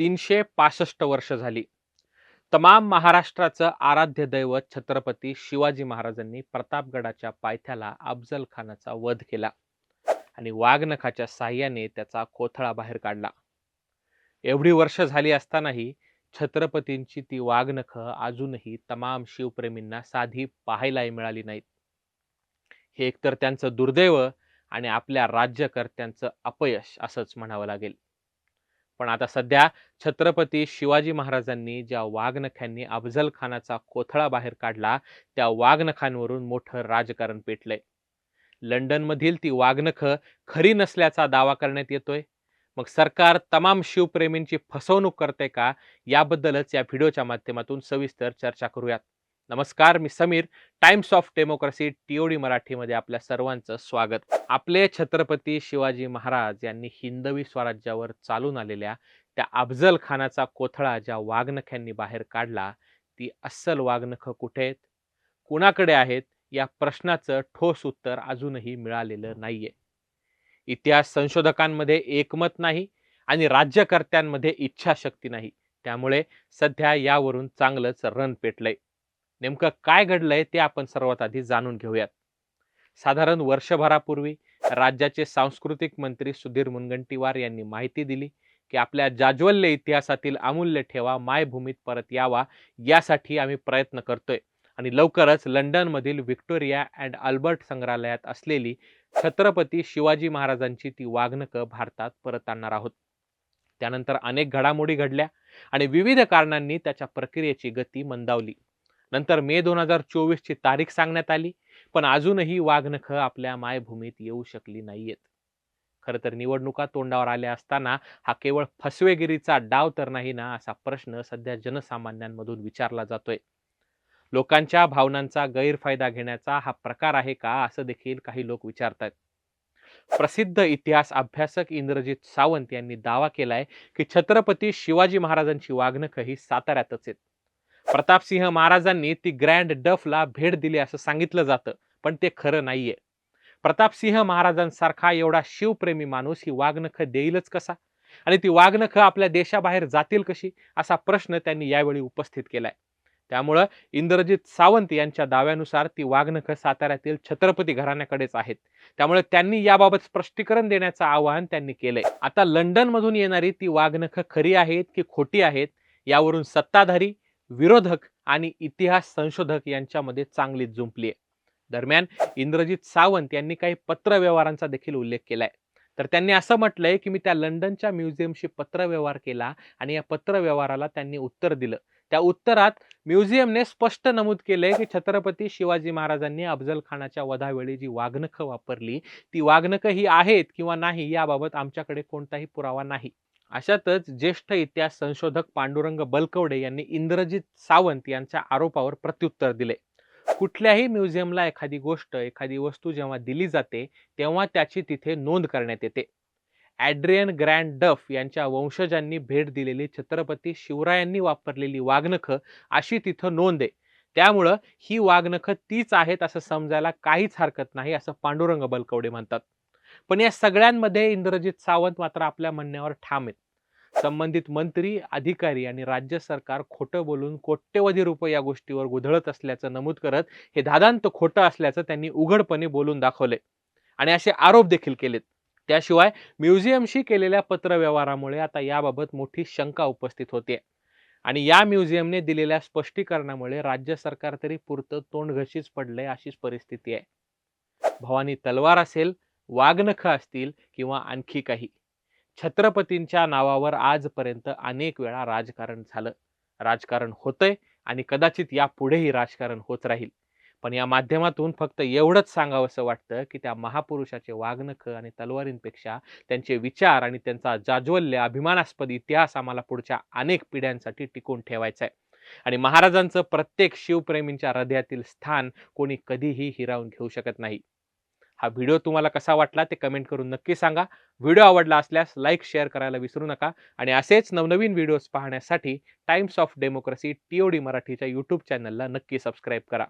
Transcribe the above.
तीनशे पासष्ट वर्ष झाली. तमाम महाराष्ट्राचं आराध्य दैवत छत्रपती शिवाजी महाराजांनी प्रतापगडाच्या पायथ्याला अफजल खानाचा वध केला आणि वाघनखाच्या साह्याने त्याचा कोथळा बाहेर काढला. एवढी वर्ष झाली असतानाही छत्रपतींची ती वाघनख अजूनही तमाम शिवप्रेमींना साधी पाहायलाही मिळाली नाहीत. हे एकतर त्यांचं दुर्दैव आणि आपल्या राज्यकर्त्यांचं अपयश असंच म्हणावं लागेल. पण आता सध्या छत्रपती शिवाजी महाराजांनी ज्या वाघनख्यांनी अफजल खानाचा कोथळा बाहेर काढला त्या वाघनखांवरून मोठं राजकारण पेटलंय. लंडनमधील ती वाघनख खरी नसल्याचा दावा करण्यात येतोय. मग सरकार तमाम शिवप्रेमींची फसवणूक करते का? याबद्दलच या व्हिडिओच्या माध्यमातून सविस्तर चर्चा करूयात. नमस्कार मी Sameer Times of Democracy TOD मराठीमध्ये आपल्या सर्वांचं स्वागत. आपले छत्रपती शिवाजी महाराज यांनी हिंदवी स्वराज्यावर चालून आलेल्या त्या अफजल खानाचा कोथळा ज्या वाघनख्यांनी बाहेर काढला ती अस्सल वाघनखं कुठे आहेत? कुणाकडे आहेत? या प्रश्नाचं ठोस उत्तर अजूनही मिळालेलं नाहीये. इतिहास संशोधकांमध्ये एकमत नाही आणि राज्यकर्त्यांमध्ये इच्छाशक्ती नाही. त्यामुळे सध्या यावरून चांगलंच रन पेटलंय. नेमकं काय घडलंय ते आपण सर्वात आधी जाणून घेऊयात. साधारण वर्षभरापूर्वी राज्याचे सांस्कृतिक मंत्री सुधीर मुनगंटीवार यांनी माहिती दिली की आपल्या जाज्वल्य इतिहासातील अमूल्य ठेवा मायभूमीत परत यावा यासाठी आम्ही प्रयत्न करतोय. आणि लवकरच लंडनमधील व्हिक्टोरिया अँड अल्बर्ट संग्रहालयात असलेली छत्रपती शिवाजी महाराजांची ती वाघनकं भारतात परत आणणार आहोत. त्यानंतर अनेक घडामोडी घडल्या आणि विविध कारणांनी त्याच्या प्रक्रियेची गती मंदावली. नंतर मे दोन हजार चोवीसची तारीख सांगण्यात आली पण अजूनही वाघनखं आपल्या मायभूमीत येऊ शकली नाहीयेत. खरं तर निवडणुका तोंडावर आल्या असताना हा केवळ फसवेगिरीचा डाव तर नाही ना असा प्रश्न सध्या जनसामान्यांमधून विचारला जातोय. लोकांच्या भावनांचा गैरफायदा घेण्याचा हा प्रकार आहे का असं देखील काही लोक विचारतात प्रसिद्ध इतिहास अभ्यासक इंद्रजित सावंत यांनी दावा केलाय की छत्रपती शिवाजी महाराजांची वाघनख ही साताऱ्यातच आहेत. प्रतापसिंह महाराजांनी ती ग्रँड डफला भेट दिली असं सांगितलं जातं पण ते खरं नाहीये. प्रतापसिंह महाराजांसारखा एवढा शिवप्रेमी माणूस ही वाघनख देईलच कसा? आणि ती वाघनख आपल्या देशाबाहेर जातील कशी? असा प्रश्न त्यांनी यावेळी उपस्थित केलाय. त्यामुळं इंद्रजित सावंत यांच्या दाव्यानुसार ती वाघनख साताऱ्यातील छत्रपती घराण्याकडेच आहेत. त्यामुळे त्यांनी याबाबत स्पष्टीकरण देण्याचं आवाहन त्यांनी केलंय. आता लंडनमधून येणारी ती वाघनख खरी आहेत की खोटी आहेत यावरून सत्ताधारी विरोधक आणि इतिहास संशोधक यांच्यामध्ये चांगलीच जुंपली आहे. दरम्यान इंद्रजित सावंत यांनी काही पत्रव्यवहारांचा देखील उल्लेख केलाय तर त्यांनी असं म्हटलंय की मी त्या लंडनच्या म्युझियमशी पत्रव्यवहार केला आणि या पत्रव्यवहाराला त्यांनी उत्तर दिलं. त्या उत्तरात म्युझियमने स्पष्ट नमूद केलंय की छत्रपती शिवाजी महाराजांनी अफजल खानाच्या वधावेळी जी वाघनखं वापरली ती वाघनखं ही आहेत किंवा नाही याबाबत आमच्याकडे कोणताही पुरावा नाही. अशातच ज्येष्ठ इतिहास संशोधक पांडुरंग बलकवडे यांनी इंद्रजित सावंत यांच्या आरोपावर प्रत्युत्तर दिले. कुठल्याही म्युझियमला एखादी गोष्ट एखादी वस्तू जेव्हा दिली जाते तेव्हा त्याची तिथे नोंद करण्यात येते. ॲड्रियन ग्रँड डफ यांच्या वंशजांनी भेट दिलेली छत्रपती शिवरायांनी वापरलेली वाघनखं अशी तिथं नोंद आहे. त्यामुळं ही वाघनखं तीच आहेत असं समजायला काहीच हरकत नाही असं पांडुरंग बलकवडे म्हणतात. पण या सगळ्यांमध्ये इंद्रजित सावंत मात्र आपल्या म्हणण्यावर ठाम आहेत. संबंधित मंत्री अधिकारी आणि राज्य सरकार खोटं बोलून कोट्यवधी रुपये या गोष्टीवर गुधळत असल्याचं नमूद करत हे दादांत खोटं असल्याचं त्यांनी उघडपणे बोलून दाखवले आणि असे आरोप देखील केलेत. त्याशिवाय म्युझियमशी केलेल्या पत्रव्यवहारामुळे आता याबाबत मोठी शंका उपस्थित होते आणि या म्युझियमने दिलेल्या स्पष्टीकरणामुळे राज्य सरकार तरी पुरतं तोंड घशीच पडलंय अशीच परिस्थिती आहे. भवानी तलवार असेल वाघनखं असतील किंवा आणखी काही. छत्रपतींच्या नावावर आजपर्यंत अनेक वेळा राजकारण झालं. राजकारण होतंय आणि कदाचित यापुढेही राजकारण होत राहील. पण या माध्यमातून फक्त एवढंच सांगावंसं वाटतं की त्या महापुरुषाचे वाघनख आणि तलवारींपेक्षा त्यांचे विचार आणि त्यांचा जाज्वल्य अभिमानास्पद इतिहास आम्हाला पुढच्या अनेक पिढ्यांसाठी टिकून ठेवायचा आहे आणि महाराजांचं प्रत्येक शिवप्रेमींच्या हृदयातील स्थान कोणी कधीही हिरावून घेऊ शकत नाही. हा व्हिडिओ तुम्हाला कसा वाटला ते कमेंट करून नक्की सांगा. व्हिडिओ आवडला असल्यास लाईक शेअर करायला विसरू नका आणि असेच नवनवीन व्हिडिओज पाहण्यासाठी टाइम्स ऑफ डेमोक्रेसी टीओडी मराठीच्या यूट्यूब चॅनलला नक्की सबस्क्राईब करा.